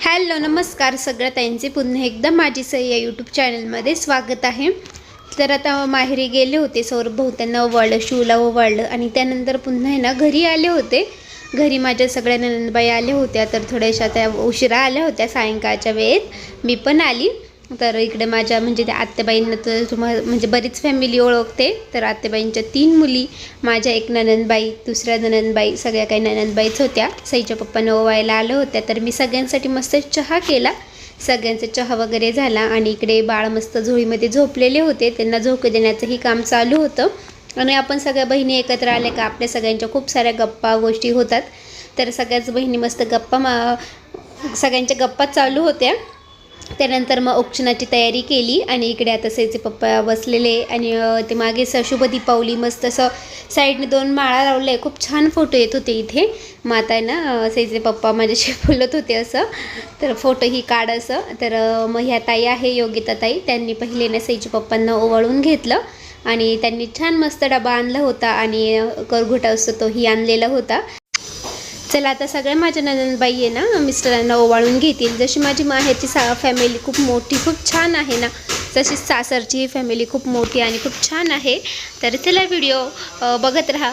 Hello नमस्कार. सगळ्या ताईंचे पुन्हा एकदा माझी सई या यूट्यूब चॅनलमध्ये स्वागत आहे. तर आता माहेरी गेले होते सौरभ भाऊ. त्यांना ओवाळलं शिवला ओवाळलं आणि त्यानंतर पुन्हा आहे ना घरी आले होते. घरी माझ्या सगळ्या ननंदबाई आल्या होत्या. तर थोड्याशा त्या उशिरा आल्या होत्या सायंकाळच्या वेळेत. मी पण आली. तर इकडे माझ्या म्हणजे त्या आत्याबाईंना तर तुम्हाला म्हणजे बरीच फॅमिली ओळखते. तर आत्याबाईंच्या तीन मुली माझ्या एक ननंदबाई दुसऱ्या ननंदबाई सगळ्या काही ननंदबाईच होत्या. सईच्या पप्पानं ओवायला आलं होत्या तर मी सगळ्यांसाठी मस्त चहा केला. सगळ्यांचा चहा वगैरे झाला आणि इकडे बाळ मस्त झोळीमध्ये झोपलेले होते. त्यांना झोके देण्याचंही काम चालू होतं. आणि आपण सगळ्या बहिणी एकत्र आल्या का आपल्या सगळ्यांच्या खूप साऱ्या गप्पा गोष्टी होतात. तर सगळ्याच बहिणी मस्त गप्पा मा सगळ्यांच्या गप्पा चालू होत्या. त्यानंतर मग औक्षणाची तयारी केली आणि इकडे आता सेचे पप्पा बसलेले आणि ते मागे स शुभ दीपावली मस्त असं साईडने दोन माळा लावले. खूप छान फोटो येत होते इथे. मग आता आहे ना सेचे पप्पा माझ्याशी बोलत होते असं. तर फोटोही काढ असं. तर मग ह्या ताई आहे योगिता ताई. त्यांनी पहिले ना सेचे पप्पांना ओवाळून घेतलं आणि त्यांनी छान मस्त डबा आणला होता आणि करघुटा करघोटा असतो तोही आणलेला होता. चला आता सगळ्या माझ्या नंदनबाई आहे ना मिस्टरांना ओवाळून घेतील. जशी माझी माहेरची सा फॅमिली खूप मोठी खूप छान आहे ना तशीच सासरची फॅमिली खूप मोठी आणि खूप छान आहे. तर चला व्हिडिओ बघत राहा.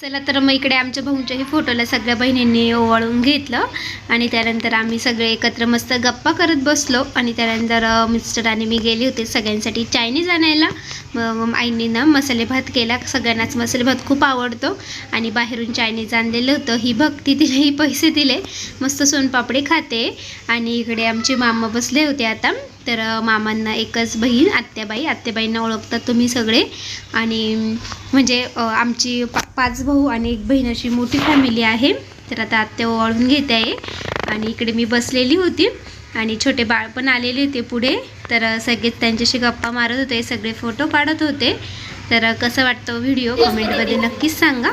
चला तर मग इकडे आमच्या भाऊंच्याही फोटोला सगळ्या बहिणींनी ओवाळून घेतलं. आणि त्यानंतर आम्ही सगळे एकत्र मस्त गप्पा करत बसलो. आणि त्यानंतर मिस्टर आणि मी गेले होते सगळ्यांसाठी चायनीज आणायला. मग आईंनी आईने ना मसाले भात केला. सगळ्यांनाच मसाले भात खूप आवडतो. आणि बाहेरून चायनीज आणलेलं होतं. ही भक्ती तिलाही पैसे दिले. मस्त सोनपापडी खाते. आणि इकडे आमचे मामा बसले होते आता. तर मामांना एकच बहीण आत्याबाई. आत्याबाईंना ओळखतात तुम्ही सगळे. आणि म्हणजे आमची पा पाच भाऊ आणि एक बहीण अशी मोठी फॅमिली आहे. तर आता आत्या ओवाळून घेते आहे आणि इकडे मी बसलेली होती. आणि छोटे बाळ पण आलेले होते पुढे. तर सगळेच त्यांच्याशी गप्पा मारत होते. सगळे फोटो काढत होते. तर कसं वाटतं व्हिडिओ कमेंटमध्ये नक्कीच सांगा.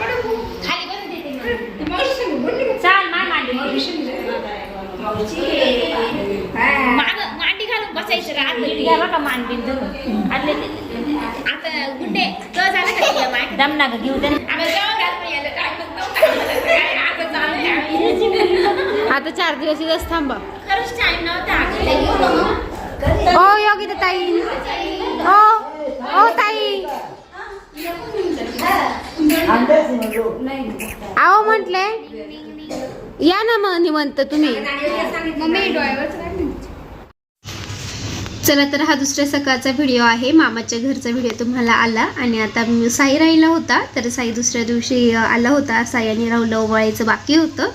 चाल माय मांडी माग मांडी घालून बसायचं आतलं घ्या बघा मांडी धरून. आतले आता गुंडे क झालं का तुला माय दम ना ग घेऊ दे. आता चार दिवस इथंच थांबा. खरंच टाइम नव्हता. ओ योगिता ताई. ओ ओ ताई. आहो म्हटले या ना मग निवंत तुम्ही. चला तर हा दुसऱ्या सकाळचा व्हिडिओ आहे. मामाच्या घरचा व्हिडिओ तुम्हाला आला. आणि आता मी- साई राहिला होता. तर साई दुसऱ्या दिवशी आला होता. साई आणि राहुल ओवाळायचं बाकी होतं.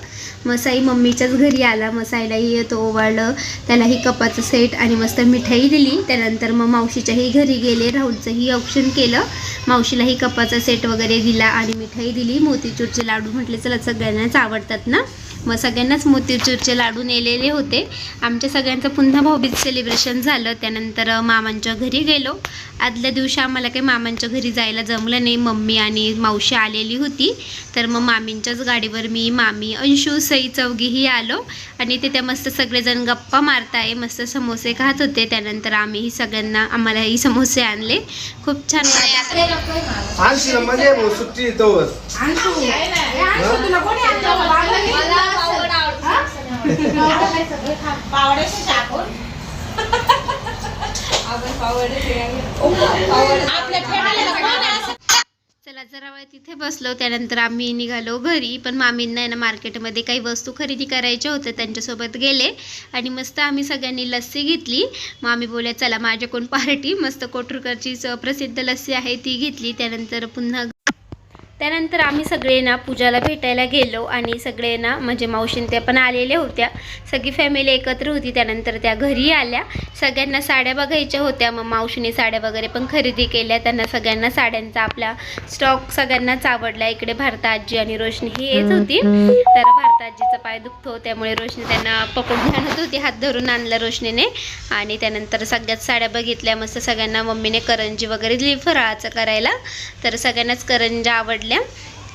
मग साई मम्मीच्याच घरी आला. मग साईलाही तो ओवाळलं. त्यालाही कपाचं सेट आणि मस्त मिठाई दिली. त्यानंतर मग मावशीच्याही घरी गेले. राहुलचंही औक्षण केलं. मावशीलाही कपाचा सेट वगैरे दिला आणि मिठाई दिली. मोतीचूरचे लाडू म्हटले चला सगळ्यांनाच आवडतात ना? मग सगळ्यांनाच मोतीचूरचे लाडू नेलेले होते. आमच्या सगळ्यांचं पुन्हा भाऊबीज सेलिब्रेशन झालं. त्यानंतर मामांच्या घरी गेलो. आदल्या दिवशी आम्हाला काही मामांच्या घरी जायला जमलं नाही. मम्मी आणि मावशी आलेली होती. तर मग मामींच्याच गाडीवर मी मामी अंशू सई चौघीही आलो. आणि तिथे मस्त सगळेजण गप्पा मारताय मस्त समोसे खात होते. त्यानंतर आम्हीही सगळ्यांना आम्हालाही समोसे आणले. खूप छान वाटलं. आपल्या चला जरा वेळ तिथे बसलो. त्यानंतर आम्ही निघालो घरी. पण मामींना आहे ना मार्केटमध्ये काही वस्तू खरेदी करायच्या होत्या त्यांच्यासोबत गेले. आणि मस्त आम्ही सगळ्यांनी लस्सी घेतली. मामी बोलल्या चला माझ्याकडून पार्टी. मस्त कोटरकरचीच प्रसिद्ध लस्सी आहे ती घेतली. त्यानंतर पुन्हा त्यानंतर आम्ही सगळे ना पूजाला भेटायला गेलो आणि सगळे ना म्हणजे मावशीन त्या पण आलेल्या होत्या. सगळी फॅमिली एकत्र होती त्यानंतर त्या घरी आल्या. सगळ्यांना साड्या बघायच्या होत्या. मग मावशीने साड्या वगैरे पण खरेदी केल्या. त्यांना सगळ्यांना साड्यांचा आपला स्टॉक सगळ्यांनाच आवडला. इकडे भारता आजी आणि रोशनी ही येत होती. तर भारता आजीचा पाय दुखतो त्यामुळे रोशनी त्यांना पकडून आणत होती. हात धरून आणलं रोशनीने. आणि त्यानंतर सगळ्यात साड्या बघितल्या. मस्त सगळ्यांना मम्मीने करंजी वगैरे दिली फराळाचं करायला. तर सगळ्यांनाच करंजा आवडल्या.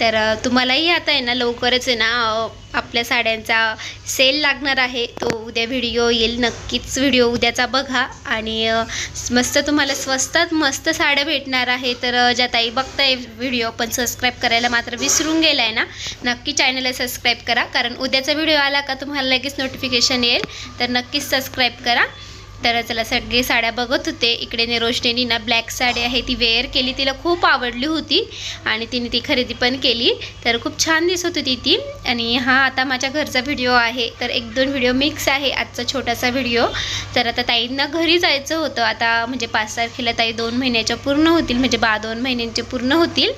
तर तुम्हालाही आता आहे ना लवकरच आहे ना आपल्या साड्यांचा सेल लागणार आहे. तो उद्या व्हिडिओ येईल. नक्कीच व्हिडिओ उद्याचा बघा. आणि मस्त तुम्हाला स्वस्तात मस्त साड्या भेटणार आहे. तर ज्या ताई बघताय व्हिडिओ पण सबस्क्राईब करायला मात्र विसरून गेला आहे ना नक्की चॅनलला सबस्क्राईब करा. कारण उद्याचा व्हिडिओ आला का तुम्हाला लगेच नोटिफिकेशन येईल. तर नक्कीच सबस्क्राईब करा. तर चला सगळे साड्या बघत होते. इकडे निरोशने ना ब्लॅक साडी आहे ती वेअर केली. तिला खूप आवडली होती आणि तिने ती खरेदी पण केली. तर खूप छान दिसत होती ती. आणि हा आता माझ्या घरचा व्हिडिओ आहे. तर एक दोन व्हिडिओ मिक्स आहे आजचा छोटासा व्हिडिओ तर आता ताईंना घरी जायचं होतं. आता म्हणजे पाच तारखेला ताई दोन महिन्याच्या पूर्ण होतील. म्हणजे बा दोन महिन्यांचे पूर्ण होतील.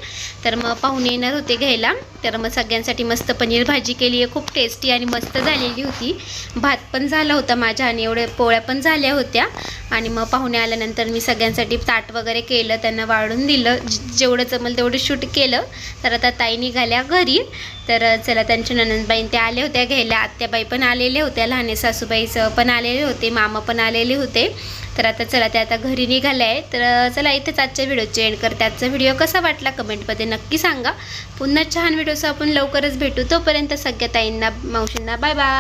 तर मग पाहुणे येणार होते घ्यायला. तर मग सगळ्यांसाठी मस्त पनीर भाजी केली आहे. खूप टेस्टी आणि मस्त झालेली होती. भात पण झाला होता माझ्या आणि एवढे पोळ्या पण झाल्या होत्या. आणि मग पाहुणे आल्यानंतर मी सगळ्यांसाठी ताट वगैरे केलं त्यांना वाढून दिलं. जेवढं जमल तेवढं शूट केलं. तर आता ताई निघाल्या घरी. तर चला त्यांच्या ननंदबाई त्या आल्या होत्या घ्यायला. आत्याबाई पण आलेले होत्या लहाने सासूबाईचं पण आलेले होते मामा पण आलेले होते. तर आता चला त्या आता घरी निघाल्या आहे तर चला इथेच आजच्या व्हिडिओचे एंड करते. आजचा व्हिडिओ कसा वाटला कमेंटमध्ये नक्की सांगा. पुन्हा छान व्हिडिओचं आपण लवकरच भेटू. तोपर्यंत सगळ्या ताईंना मावशींना बाय बाय